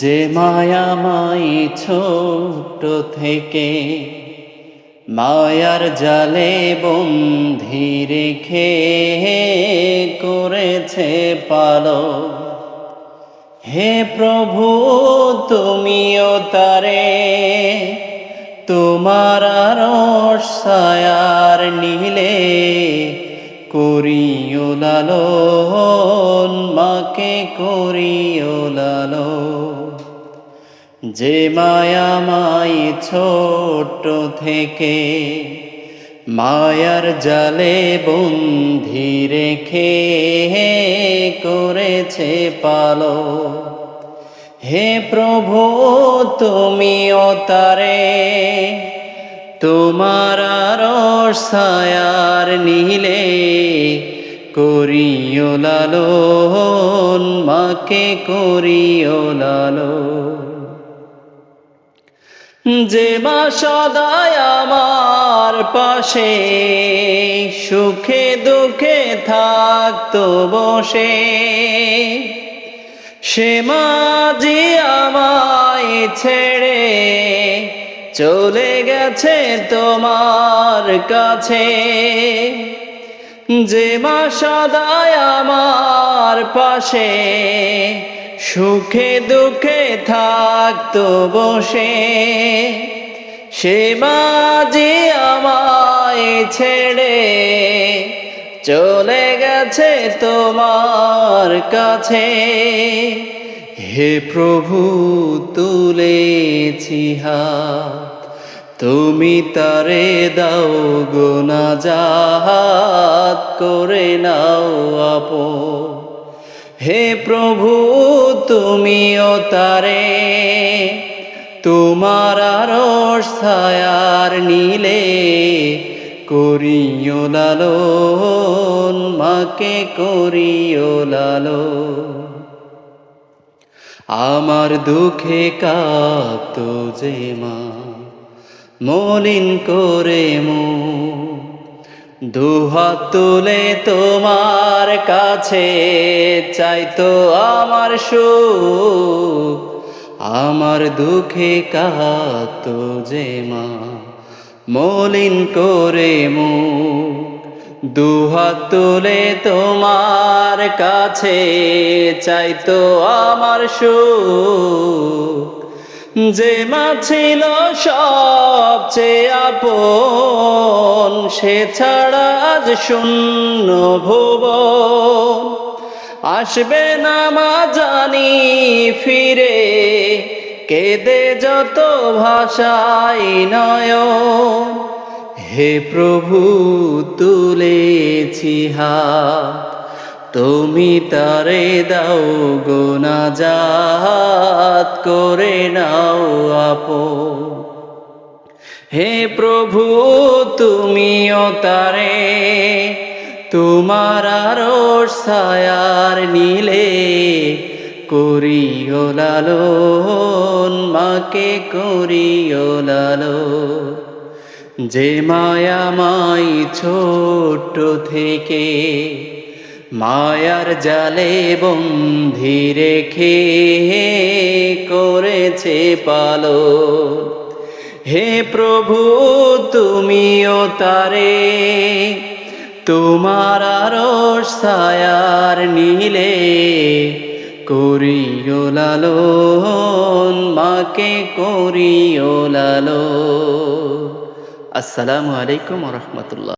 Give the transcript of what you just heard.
যে মায়ামাই ছোট থেকে মায়ার জালে বন্ধি রেখে করেছে পালো হে প্রভু, তুমিও তারে তোমার সায়ার নীলে করিও লালন, মাকে করিও লালন। যে মায়া মাই ছোট থেকে, মায়ার জালে বন্ধি রেখে করেছে পালো হে প্রভু, তুমিও তারে, তোমার সায়ার নীলে করিও লালন, মাকে করিও লালন। যে মা সদায় আমার পাশে সুখে দুঃখে থাকতো বসে। সে মাঝি আমায় ছেড়ে চলে গেছে তোমার কাছে। যে মা সদায় আমার পাশে সুখে দুঃখে থাকতো বসে সে। মাঝি আমায় ছেড়ে চলে গেছে তোমার কাছে। হে প্রভু, তুলেছি হাত, তুমি তারে দাও গোনা জাহাত করে নাও আপন হে প্রভু, তুমিও তারে। তোমার ছায়ার নীলে করিও লালন, মাকে করিও লালন। আমার দুঃখে কাঁপত যে মা, মলিন করে মু দুহাত তুলে তোমার কাছে চাইতো আমার সুখ। আমার দুঃখে কাঁদতো যে মা, মলিন করে মু দুহাত তুলে তোমার কাছে চাইতো আমার সুখ। যে মা ছিল সবচেয়ে আপন, সে ছাড়া আজ শূন্য ভুবন। আসবে না মা জানি ফিরে, কেদে যত ভাষাই নয় হে প্রভু, তুলেছি হাত তুমি তারে দাও গোনা জাত করে নাও আপো হে প্রভু, তুমিও তারে, তোমার ছায়ার নীলে করিও লালন, মাকে করিও লালন। যে মায়া মাই ছোট থেকে মায়ার জালে বন্ধি রেখে করেছে পালো হে প্রভু, তুমিও তারে, তোমার ছায়ার নীলে করিও লালন, মাকে করিও লালো আসসালামু আলাইকুম রহমতুল্লাহ।